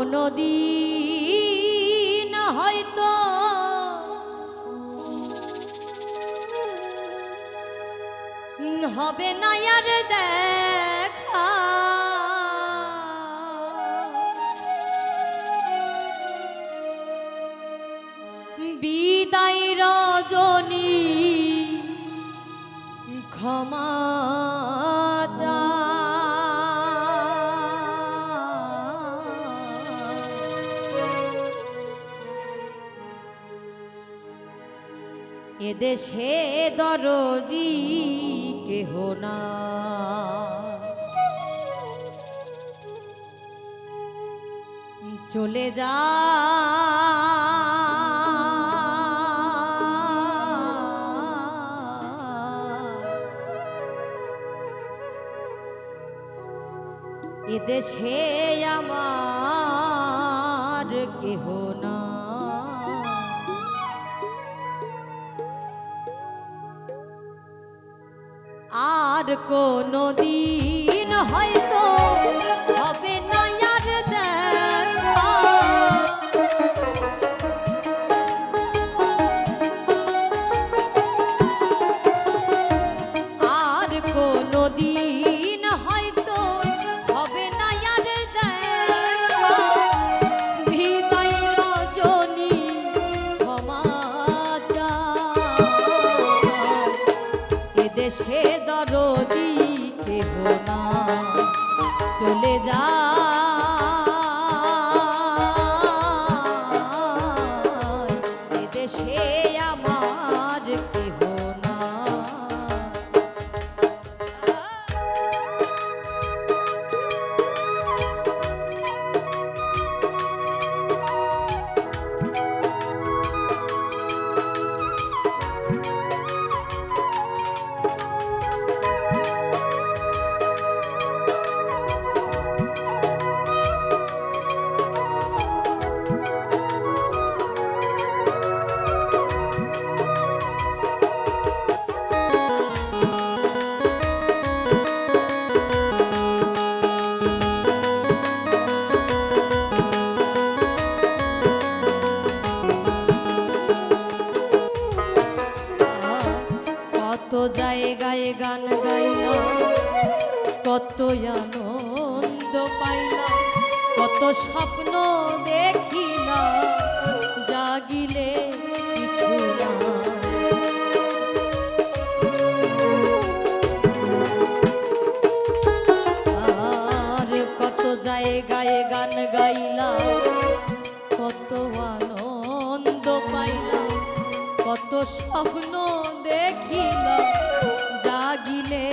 কোনো দিন হয়তো হবে না আর দেখা। বিদায় রজনী ক্ষমা এদেশে দরদি কেহ না। চলে যা। এদেশে আমার কেহ না। আর কোনো দিন হয়তো এদেশে দরদি কেহ না? চলে যা। আনন্দ পাইলাম, কত স্বপ্ন দেখিলাম, জাগিলে কিছু না আর কত জায়গায় গান গাইলাম, কত আনন্দ পাইলাম, কত স্বপ্ন দেখিলাম, জাগিলে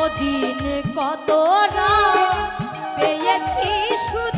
কতদিন কত রাত পেয়েছি শুধু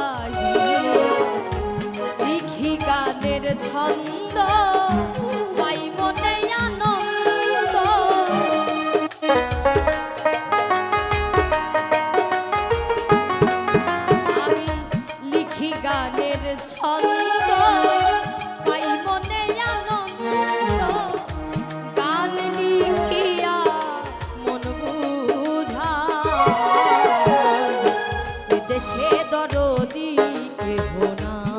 দরদি কেহ নাই,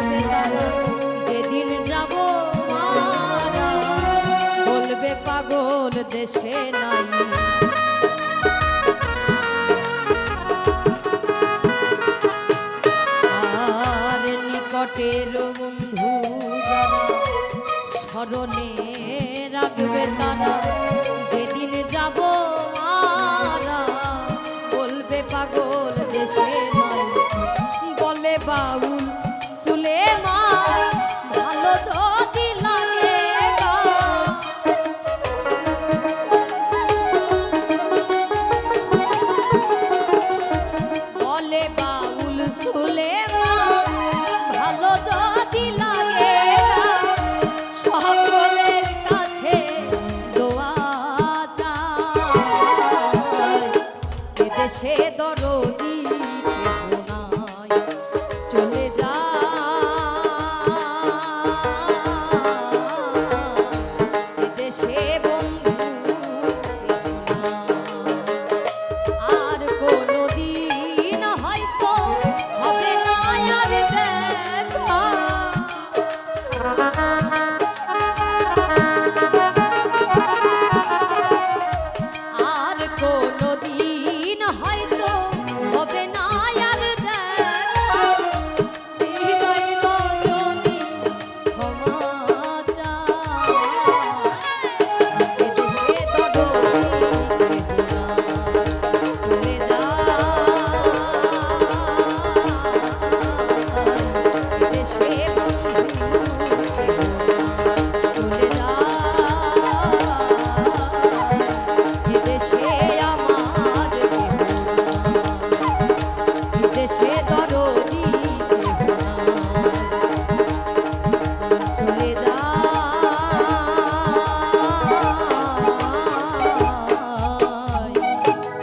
থাকবে যেদিন যাব মারা বলবে পাগল, দেশে নাই। নিকটের বন্ধু যারা স্মরণে রাখবে তারা বলবে পাগল বাউল সুলে